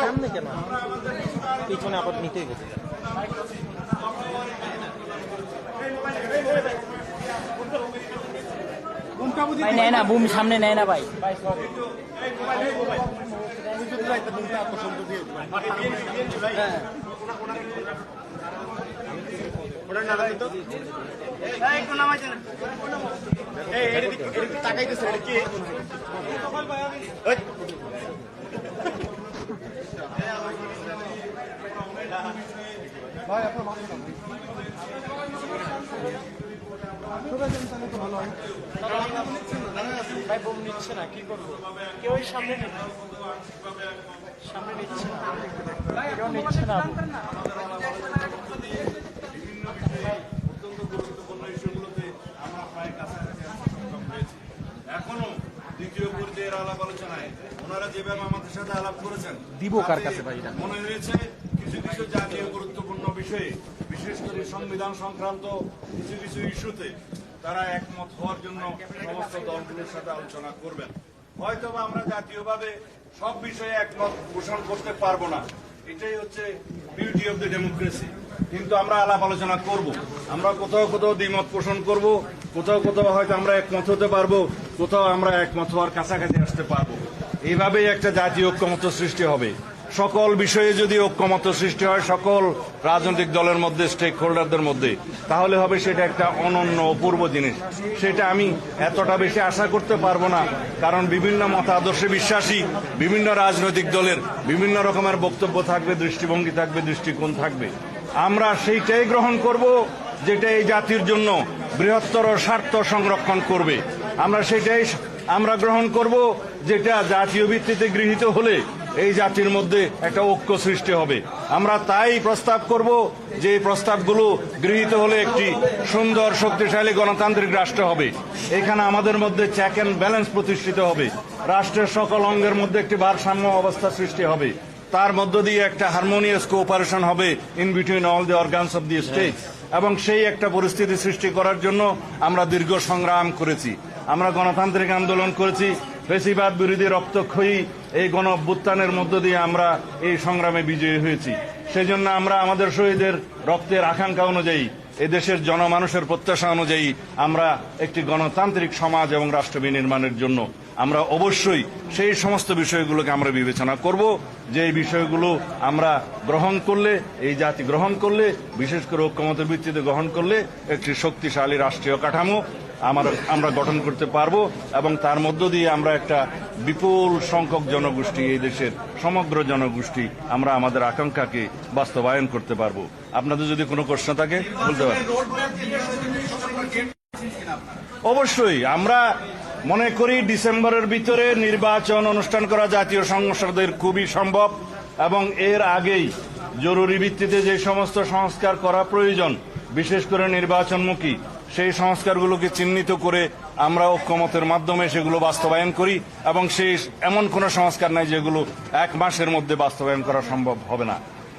সামনে কেন পিছনে আবার নিতেই গেছে ভাই নেয় না বুম সামনে নেয় না ভাই। ভাই বোম নিচ্ছে না কি করব? কেউই সামনে সামনে নিচ্ছে না। কেউ নিচ্ছে না। অত্যন্ত গুরুত্বপূর্ণ ইস্যুগুলোতে আমরা প্রায় কাছাকাছি আসতে সক্ষম হয়েছি। এখনও দ্বিতীয় পর্যায়ের আলাপ আলোচনায় ওনারা যেভাবে আমাদের সাথে আলাপ করেছেন দিব কার কাছে ভাই মনে হয়েছে কিছু কিছু জাতীয় গুরুত্বপূর্ণ বিষয়ে, বিশেষ করে সংবিধান সংক্রান্ত কিছু কিছু ইস্যুতে তারা একমত হওয়ার জন্য সমস্ত দলগুলোর সাথে আলোচনা করবেন। হয়তোবা আমরা জাতীয়ভাবে সব বিষয়ে একমত পোষণ করতে পারব না। এটাই হচ্ছে বিউটি অফ দ্য ডেমোক্রেসি কিন্তু আমরা আলাপ আলোচনা করব। আমরা কোথাও কোথাও দ্বিমত পোষণ করব, কোথাও কোথাও হয়তো আমরা একমত হতে পারব, কোথাও আমরা একমত হওয়ার কাছাকাছি আসতে পারব। এইভাবেই একটা জাতীয় ঐক্যমত সৃষ্টি হবে। সকল বিষয়ে যদি ঐক্যমত সৃষ্টি হয়, সকল রাজনৈতিক দলের মধ্যে স্টেক হোল্ডারদের মধ্যে, তাহলে হবে সেটা একটা অনন্য অপূর্ব জিনিস। সেটা আমি এতটা বেশি আশা করতে পারব না, কারণ বিভিন্ন মতাদর্শে বিশ্বাসী, বিভিন্ন রাজনৈতিক দলের বিভিন্ন রকমের বক্তব্য থাকবে, দৃষ্টিভঙ্গি থাকবে, দৃষ্টিকোণ থাকবে। আমরা সেইটাই গ্রহণ করব, যেটা এই জাতির জন্য বৃহত্তর স্বার্থ সংরক্ষণ করবে। আমরা সেটাই, আমরা গ্রহণ করব, যেটা জাতীয় ভিত্তিতে গৃহীত হলে এই জাতির মধ্যে একটা ঐক্য সৃষ্টি হবে। আমরা তাই প্রস্তাব করব যে প্রস্তাবগুলো গৃহীত হলে একটি সুন্দর, শক্তিশালী গণতান্ত্রিক রাষ্ট্র হবে। এখানে আমাদের মধ্যে চেক অ্যান্ড ব্যালেন্স প্রতিষ্ঠিত হবে। রাষ্ট্রের সকল অঙ্গের মধ্যে একটি ভারসাম্য অবস্থা সৃষ্টি হবে। তার মধ্য দিয়ে একটা হারমোনিয়াস কোঅপারেশন হবে in between all the organs of the state এবং সেই একটা পরিস্থিতি সৃষ্টি করার জন্য আমরা দীর্ঘ সংগ্রাম করেছি। আমরা গণতান্ত্রিক আন্দোলন করেছি। ফেসিবাদ বিরোধী রক্তক্ষয়ী এই গণ অভ্যুত্থানের মধ্য দিয়ে আমরা এই সংগ্রামে বিজয়ী হয়েছি। সেই জন্য আমরা আমাদের শহীদের রক্তের আকাঙ্ক্ষা অনুযায়ী, এদেশের জনমানুষের প্রত্যাশা অনুযায়ী আমরা একটি গণতান্ত্রিক সমাজ এবং রাষ্ট্র বিনির্মাণের জন্য আমরা অবশ্যই সেই সমস্ত বিষয়গুলোকে আমরা বিবেচনা করব। যে এই বিষয়গুলো আমরা গ্রহণ করলে এই জাতি গ্রহণ করলে বিশেষ করে ঐক্যমতের ভিত্তিতে গ্রহণ করলে একটি শক্তিশালী রাষ্ট্রীয় কাঠামো আমার আমরা গঠন করতে পারব এবং তার মধ্য দিয়ে আমরা একটা বিপুল সংখ্যক জনগোষ্ঠী এই দেশের সমগ্র জনগোষ্ঠী আমরা আমাদের আকাঙ্ক্ষাকে বাস্তবায়ন করতে পারব। আপনাদের যদি কোনো প্রশ্ন থাকে বলতে পারেন। অবশ্যই আমরা মনে করি ডিসেম্বরের ভিতরে নির্বাচন অনুষ্ঠান করা জাতীয় সংসদের খুবই সম্ভব এবং এর আগেই জরুরি ভিত্তিতে যে সমস্ত সংস্কার করা প্রয়োজন, বিশেষ করে নির্বাচনমুখী, সেই সংস্কারগুলোকে চিহ্নিত করে আমরা ঐক্যমতের মাধ্যমে সেগুলো বাস্তবায়ন করি এবং সেই এমন কোনো সংস্কার নাই যেগুলো এক মাসের মধ্যে বাস্তবায়ন করা সম্ভব হবে না।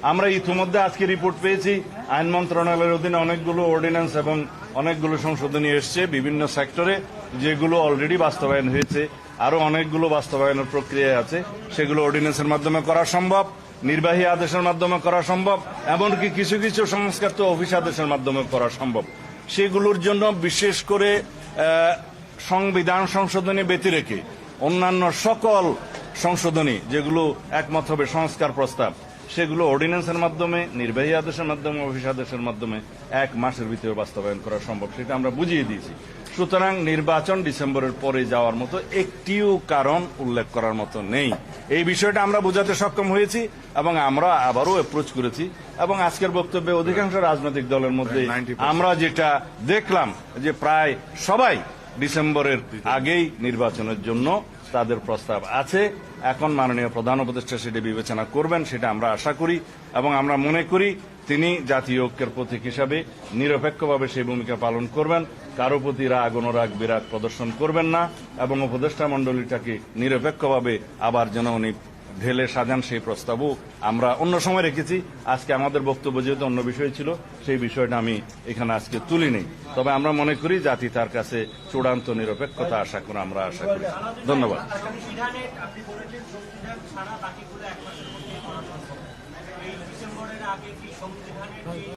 আমরা ইতিমধ্যে আজকে রিপোর্ট পেয়েছি। আইন মন্ত্রণালয়ের অধীনে অনেকগুলো অর্ডিন্যান্স এবং অনেকগুলো সংশোধনী এসছে বিভিন্ন সেক্টরে যেগুলো অলরেডি বাস্তবায়ন হয়েছে। আরও অনেকগুলো বাস্তবায়নের প্রক্রিয়া আছে। সেগুলো অর্ডিন্যান্সের মাধ্যমে করা সম্ভব, নির্বাহী আদেশের মাধ্যমে করা সম্ভব, এমনকি কিছু কিছু সংস্কার তো অফিস আদেশের মাধ্যমে করা সম্ভব। সেগুলোর জন্য বিশেষ করে সংবিধান সংশোধনী ব্যতি রেখে অন্যান্য সকল সংশোধনী, যেগুলো একমত হবে সংস্কার প্রস্তাব সেগুলো অর্ডিন্যান্সের মাধ্যমে নির্বাহী আদেশের মাধ্যমে অফিস আদেশের মাধ্যমে এক মাসের ভিতরে বাস্তবায়ন করা সম্ভব সেটা আমরা বুঝিয়ে দিয়েছি। সুতরাং নির্বাচন ডিসেম্বরের পরে যাওয়ার মতো একটিও কারণ উল্লেখ করার মতো নেই। এই বিষয়টা আমরা বোঝাতে সক্ষম হয়েছি এবং আমরা আবারও অ্যাপ্রোচ করেছি এবং আজকের বক্তব্যে অধিকাংশ রাজনৈতিক দলের মধ্যে আমরা যেটা দেখলাম যে প্রায় সবাই ডিসেম্বরের আগেই নির্বাচনের জন্য তাদের প্রস্তাব আছে। এখন মাননীয় প্রধান উপদেষ্টা সেটি বিবেচনা করবেন, সেটা আমরা আশা করি এবং আমরা মনে করি তিনি জাতীয় ঐক্যের প্রতীক হিসাবে নিরপেক্ষভাবে সেই ভূমিকা পালন করবেন। কারও প্রতি রাগ, অনুরাগ, বিরাগ প্রদর্শন করবেন না এবং উপদেষ্টা মণ্ডলীটাকে নিরপেক্ষভাবে আবার যেন উনি ঢেলে সাজান সেই প্রস্তাবও আমরা অন্য সময় রেখেছি। আজকে আমাদের বক্তব্য যেহেতু অন্য বিষয় ছিল, সেই বিষয়টা আমি এখানে আজকে তুলি তুলিনি তবে আমরা মনে করি জাতি তার কাছে চূড়ান্ত নিরপেক্ষতা আশা করে আমরা আশা করি। ধন্যবাদ।